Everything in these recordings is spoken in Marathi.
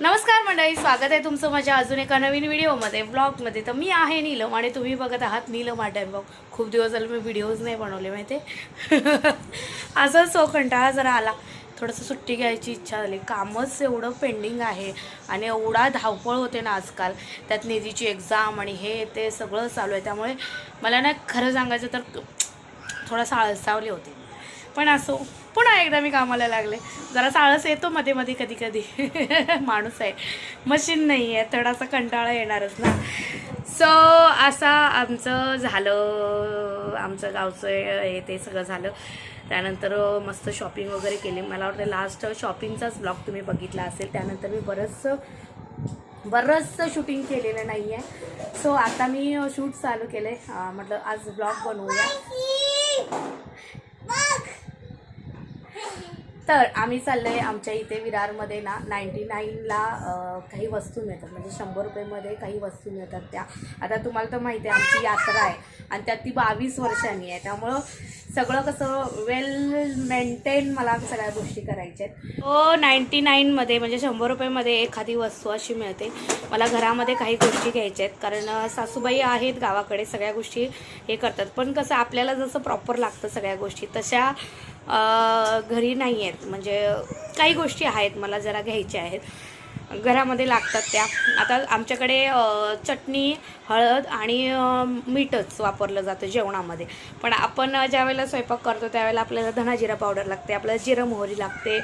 नमस्कार मंडळी स्वागत आहे तुमचं माझ्या अजून एका नवीन व्हिडिओमध्ये. ब्लॉगमध्ये तर मी आहे नीलम आणि तुम्ही बघत आहात नीलम आर्ट बघ ब्लॉग खूप दिवस झाले मी व्हिडिओज नाही बनवले माहिती असंच सो कंटाळा जरा आला. थोडंसं सुट्टी घ्यायची इच्छा झाली. कामच एवढं पेंडिंग आहे आणि एवढा धावपळ होते ना आजकाल. त्यात निधीची एक्झाम आणि हे ते सगळं चालू आहे. त्यामुळे मला ना खरं सांगायचं तर थोडासा आळसावली होती. पण असो. पुन्हा एकदा मी कामाला लागले. जरा आळस येतो मध्ये मध्ये कधी कधी. माणूस आहे. मशीन नाही आहे थोडासा कंटाळा येणारच ना. सो असा आमचं झालं आमचं गावचं हे ते सगळं झालं. त्यानंतर मस्त शॉपिंग वगैरे केली. मला वाटतं लास्ट शॉपिंगचाच ब्लॉग तुम्ही बघितला असेल. त्यानंतर मी बरंचसं बरंचसं शूटिंग केलेलं नाही आहे सो आता मी शूट चालू केलं आहे म्हटलं आज ब्लॉग बनवूया. तर आम्ही चाललो आहे आमच्या इथे विरारमध्ये ना नाईंटी नाईनला काही वस्तू मिळतात. म्हणजे शंभर रुपयेमध्ये काही वस्तू मिळतात त्या. आता तुम्हाला तर माहिती आहे आमची यात्रा आहे आणि त्यात ती बावीस वर्षांनी आहे. त्यामुळं सगळं कसं वेल मेंटेन मला सगळ्या गोष्टी करायच्या आहेत. हो नाईंटी नाईनमध्ये म्हणजे शंभर रुपयेमध्ये एखादी वस्तू अशी मिळते. मला घरामध्ये काही गोष्टी घ्यायच्या आहेत कारण सासूबाई आहेत गावाकडे सगळ्या गोष्टी हे करतात. पण कसं आपल्याला जसं प्रॉपर लागतं सगळ्या गोष्टी तशा घरी नाही आहेत. म्हणजे काही गोष्टी आहेत मला जरा घ्यायच्या आहेत. घरामध्ये लागतात त्या. आता आमच्याकडे चटणी हळद आणि मीठच वापरलं जातं जेवणामध्ये. पण आपण ज्या वेळेला स्वयंपाक करतो त्यावेळेला आपल्याला धना जिरा पावडर लागते आपल्याला जिरं मोहरी लागते.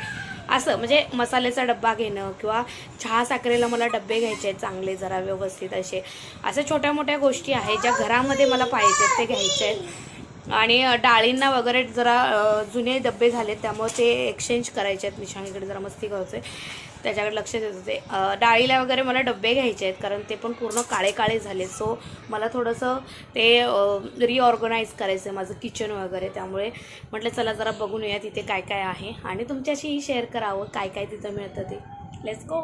असं म्हणजे मसाल्याचा डब्बा घेणं किंवा चहा साखरेला मला डब्बे घ्यायचे आहेत चांगले जरा व्यवस्थित असे. अशा छोट्या मोठ्या गोष्टी आहेत ज्या घरामध्ये मला पाहिजे आहेत ते घ्यायचे आहेत. आणि डाळींना वगैरे जरा जुने डबे झालेत त्यामुळे ते एक्सचेंज करायचे आहेत मिशाणीकडे जरा मस्ती करते त्याच्याकडे लक्ष देत होते. डाळीला वगैरे मला डबे घ्यायचे आहेत कारण ते पण पूर्ण काळे काळे झाले सो मला थोडंसं ते रिऑर्गनाईज करायचं आहे माझं किचन वगैरे. त्यामुळे म्हटलं चला जरा बघून येऊया तिथे काय काय आहे. आणि तुमच्याशीही शेअर करावं काय काय तिथं मिळतं ते. लेट्स गो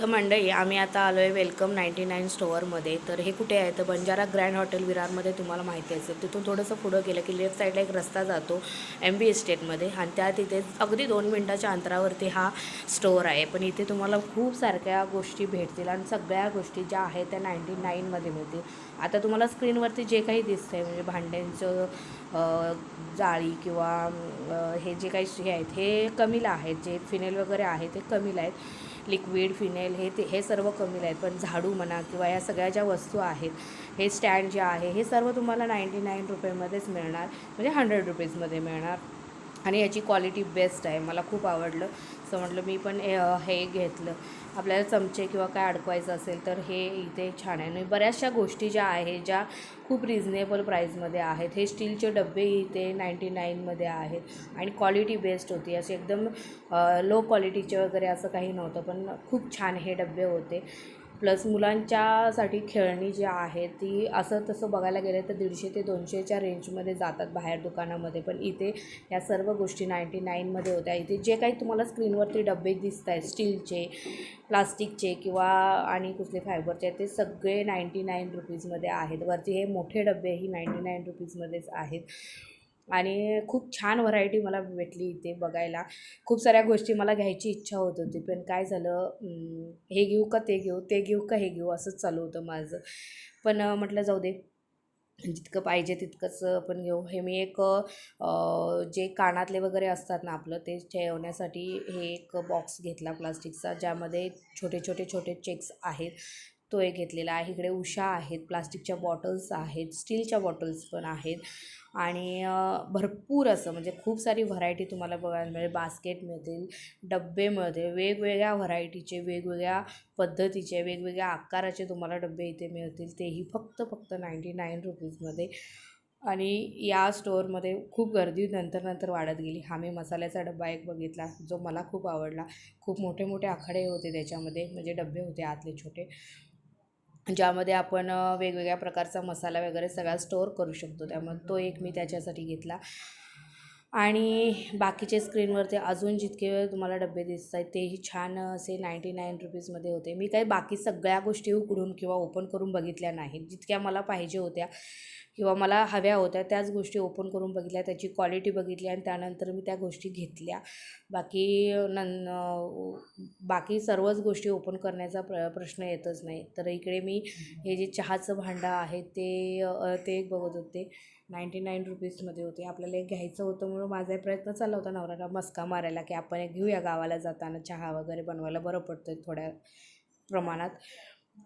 तर मंडळी आम्ही आता आलो आहे वेलकम नाईन्टी नाईन स्टोअरमध्ये तर हे कुठे आहे? तर बंजारा ग्रँड हॉटेल विरारमध्ये तुम्हाला माहिती असेल. तिथून थोडंसं पुढं गेलं की लेफ्ट साईडला एक रस्ता जातो एम बी एस्टेटमध्ये आणि त्या तिथे अगदी दोन मिनटाच्या अंतरावरती हा स्टोअर आहे. पण इथे तुम्हाला खूप सारख्या गोष्टी भेटतील आणि सगळ्या गोष्टी ज्या आहेत त्या नाईन्टी नाईनमध्ये मिळतील. आता तुम्हाला स्क्रीनवरती जे काही दिसतं आहे म्हणजे भांड्यांचं जाळी किंवा हे जे काही हे आहेत हे कमीला आहेत. जे फिनेल वगैरे आहे ते कमीला आहेत. लिक्विड फिनेल हे ते हे सर्व कमी आहेत पण झाडू म्हणा किंवा या सगळ्या ज्या वस्तू आहेत हे स्टँड जे आहे हे सर्व तुम्हाला नाईंटी नाईन रुपयेमध्येच मिळणार. म्हणजे हंड्रेड रुपीजमध्ये मिळणार. आणि याची क्वालिटी बेस्ट आहे. मला खूप आवडलं. सो म्हटलं मी पण हे- हे घेतलं. आपल्याला चमचे किंवा काय अडकवायचं असेल तर हे इथे छान आहे. आणि बऱ्याचशा गोष्टी ज्या आहेत ज्या खूप रिझनेबल प्राईजमध्ये आहेत. हे स्टीलचे डबे इथे नाईंटी नाईनमध्ये आहेत. आणि क्वालिटी बेस्ट होती. असे एकदम लो क्वालिटीचे वगैरे असं काही नव्हतं पण खूप छान हे डबे होते. प्लस मुलांच्यासाठी खेळणी जी आहे ती असं तसं बघायला गेलं तर दीडशे ते दोनशेच्या रेंजमध्ये जातात बाहेर दुकानामध्ये. पण इथे या सर्व गोष्टी नाईंटी नाईनमध्ये होत्या. इथे जे काही तुम्हाला स्क्रीनवरती डबे दिसत आहेत स्टीलचे प्लास्टिकचे किंवा आणि कुठले फायबरचे ते सगळे नाईंटी नाईन रुपीजमध्ये आहेत. वरती हे मोठे डबेही नाईंटी नाईन रुपीजमध्येच आहेत. आणि खूप छान व्हरायटी मला भेटली इथे बघायला. खूप साऱ्या गोष्टी मला घ्यायची इच्छा होत होती पण काय झालं हे घेऊ का ते घेऊ ते घेऊ का हे घेऊ असंच चालू होतं माझं. पण म्हटलं जाऊ दे. जितकं पाहिजे तितकंच आपण घेऊ. हे मी एक जे कानातले वगैरे असतात ना आपलं ते ठेवण्यासाठी हे एक बॉक्स घेतला प्लास्टिकचा ज्यामध्ये छोटे छोटे छोटे चेक्स आहेत. तो एक घेतलेला आहे. इकडे उषा आहेत प्लास्टिकच्या बॉटल्स आहेत स्टीलच्या बॉटल्स पण आहेत. आणि भरपूर असं म्हणजे खूप सारी व्हरायटी तुम्हाला बघायला मिळेल. बास्केट मिळतील डब्बे मिळतील वेगवेगळ्या व्हरायटीचे वेगवेगळ्या पद्धतीचे वेगवेगळ्या आकाराचे तुम्हाला डब्बे इथे मिळतील. तेही फक्त फक्त नाईंटी नाईन रुपीजमध्ये आणि या स्टोअरमध्ये खूप गर्दी नंतर नंतर वाढत गेली. हा मी मसाल्याचा डब्बा एक बघितला जो मला खूप आवडला. खूप मोठे मोठे आखाडे होते त्याच्यामध्ये म्हणजे डबे होते आतले छोटे. ज्यामध्ये आपण वेगवेगळ्या प्रकारचा मसाला वगैरे सगळा स्टोअर करू शकतो. त्यामुळे तो एक मी त्याच्यासाठी घेतला. आणि बाकीचे स्क्रीनवरती अजून जितके तुम्हाला डबे दिसत आहेत तेही छान असे नाईंटी नाईन रुपीजमध्ये होते. मी काही बाकी सगळ्या गोष्टी उघडून किंवा ओपन करून बघितल्या नाहीत. जितक्या मला पाहिजे होत्या किंवा मला हव्या होत्या त्याच गोष्टी ओपन करून बघितल्या त्याची क्वालिटी बघितली आणि त्यानंतर मी त्या गोष्टी घेतल्या. बाकी नं बाकी सर्वच गोष्टी ओपन करण्याचा प्र प्रश्न येतच नाही. तर इकडे मी हे जे चहाचं भांडं आहे ते ते एक बघत होते. नाईंटी नाईन रुपीजमध्ये होते. आपल्याला एक घ्यायचं होतं म्हणून माझा एक प्रयत्न चालला होता नवऱ्याला मस्का मारायला की आपण एक घेऊया गावाला जाताना चहा वगैरे बनवायला. बरं पडतं थोड्या प्रमाणात.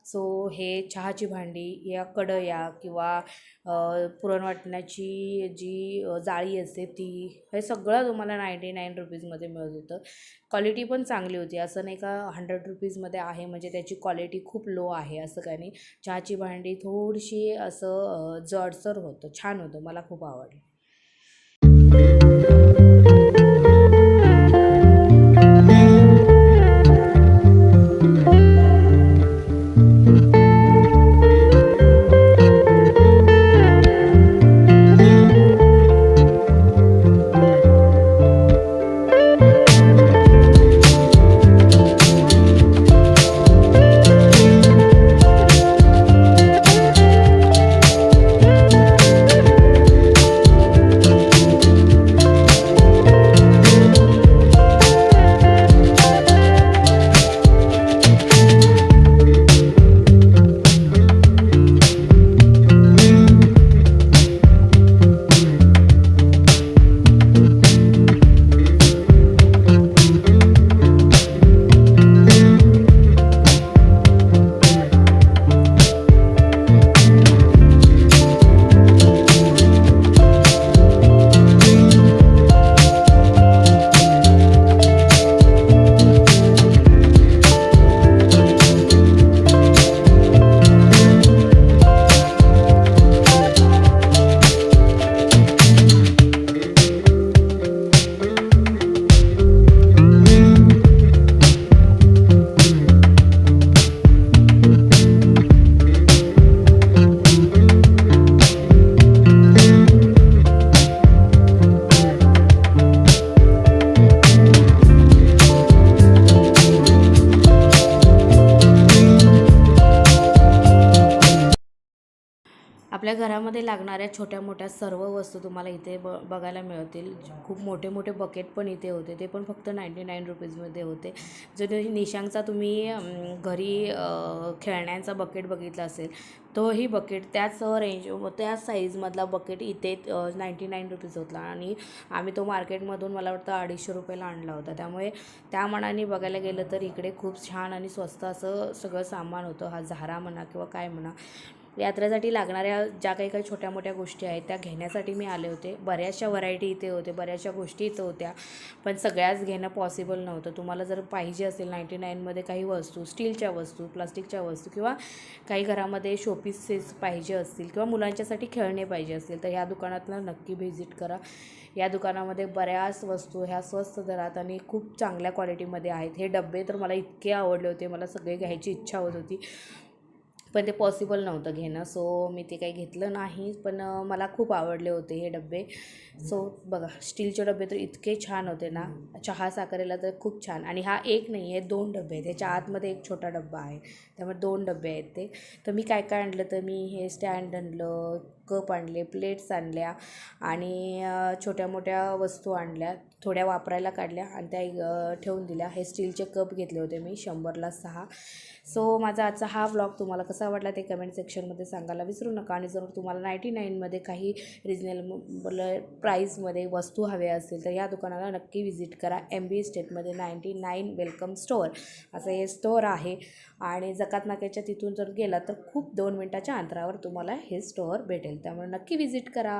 सो हे चहाची भांडी या कढया किंवा पुरणवाटण्याची पुरण वाटण्याची जी जाळी असते ती हे सगळं तुम्हाला नाईंटी नाईन रुपीजमध्ये मिळत होतं. क्वालिटी पण चांगली होती. असं नाही का हंड्रेड रुपीजमध्ये आहे म्हणजे त्याची क्वालिटी खूप लो आहे असं काही नाही. चहाची भांडी थोडीशी असं जडसर होतं. छान होतं. मला खूप आवडलं. घरामध्ये लागणाऱ्या छोट्या मोठ्या सर्व वस्तू तुम्हाला इथे ब बघायला मिळतील. खूप मोठे मोठे बकेट पण इथे होते. ते पण फक्त नाईंटी नाईन रुपीजमध्ये होते. जर निशांगचा तुम्ही घरी खेळण्यांचा बकेट बघितला असेल तोही बकेट त्याच रेंज त्याच साईजमधला बकेट इथे नाईंटी नाईन रुपीज होता. आणि आम्ही तो मार्केटमधून मला वाटतं अडीचशे रुपयाला आणला होता. त्यामुळे त्या मनाने बघायला गेलं तर इकडे खूप छान आणि स्वस्त असं सगळं सामान होतं. हा झारा म्हणा किंवा काय म्हणा. यात्रेसाठी लागणाऱ्या ज्या काही काही छोट्या मोठ्या गोष्टी आहेत त्या घेण्यासाठी मी आले होते. बऱ्याचशा व्हरायटी इथे होते बऱ्याचशा गोष्टी इथं होत्या. पण सगळ्याच घेणं पॉसिबल नव्हतं. तुम्हाला जर पाहिजे असेल नाईंटी नाईनमध्ये काही वस्तू स्टीलच्या वस्तू प्लास्टिकच्या वस्तू किंवा काही घरामध्ये शोपीसेस पाहिजे असतील किंवा मुलांच्यासाठी खेळणे पाहिजे असतील तर ह्या दुकानातला नक्की व्हिजिट करा. या दुकानामध्ये बऱ्याच वस्तू ह्या स्वस्त दरात आणि खूप चांगल्या क्वालिटीमध्ये आहेत. हे डबे तर मला इतके आवडले होते मला सगळे घ्यायची इच्छा होत होती. पण ते पॉसिबल नव्हतं घेणं. सो मी ते काही घेतलं नाही पण मला खूप आवडले होते हे डबे. सो बघा स्टीलचे डबे तर इतके छान होते ना. चहा साखरेला तर खूप छान. आणि हा एक नाही आहे दोन डबे आहेत. ह्याच्या आतमध्ये एक छोटा डब्बा आहे. त्यामुळे दोन डबे आहेत ते. तर मी काय काय आणलं तर मी हे स्टँड आणलं कप आणले प्लेट्स आणल्या आणि छोट्या मोठ्या वस्तू आणल्या थोड्या वापरायला काढल्या आणि त्या ठेवून दिल्या. हे स्टीलचे कप घेतले होते मी शंभरला सहा. सो माझा आजचा हा व्लॉग तुम्हाला कसा वाटला ते कमेंट सेक्शनमध्ये सांगायला विसरू नका आणि जर तुम्हाला नाईंटी नाईनमध्ये काही रिजनेबल प्राईसमध्ये वस्तू हव्या असतील तर या दुकानाला नक्की व्हिजिट करा. एम बी स्टेटमध्ये नाईंटी नाईन वेलकम स्टोअर असं हे स्टोअर आहे आणि जकात नाक्याच्या तिथून जर गेला तर खूप दोन मिनटाच्या अंतरावर तुम्हाला हे स्टोअर भेटेल. त्यामुळे नक्की व्हिजिट करा.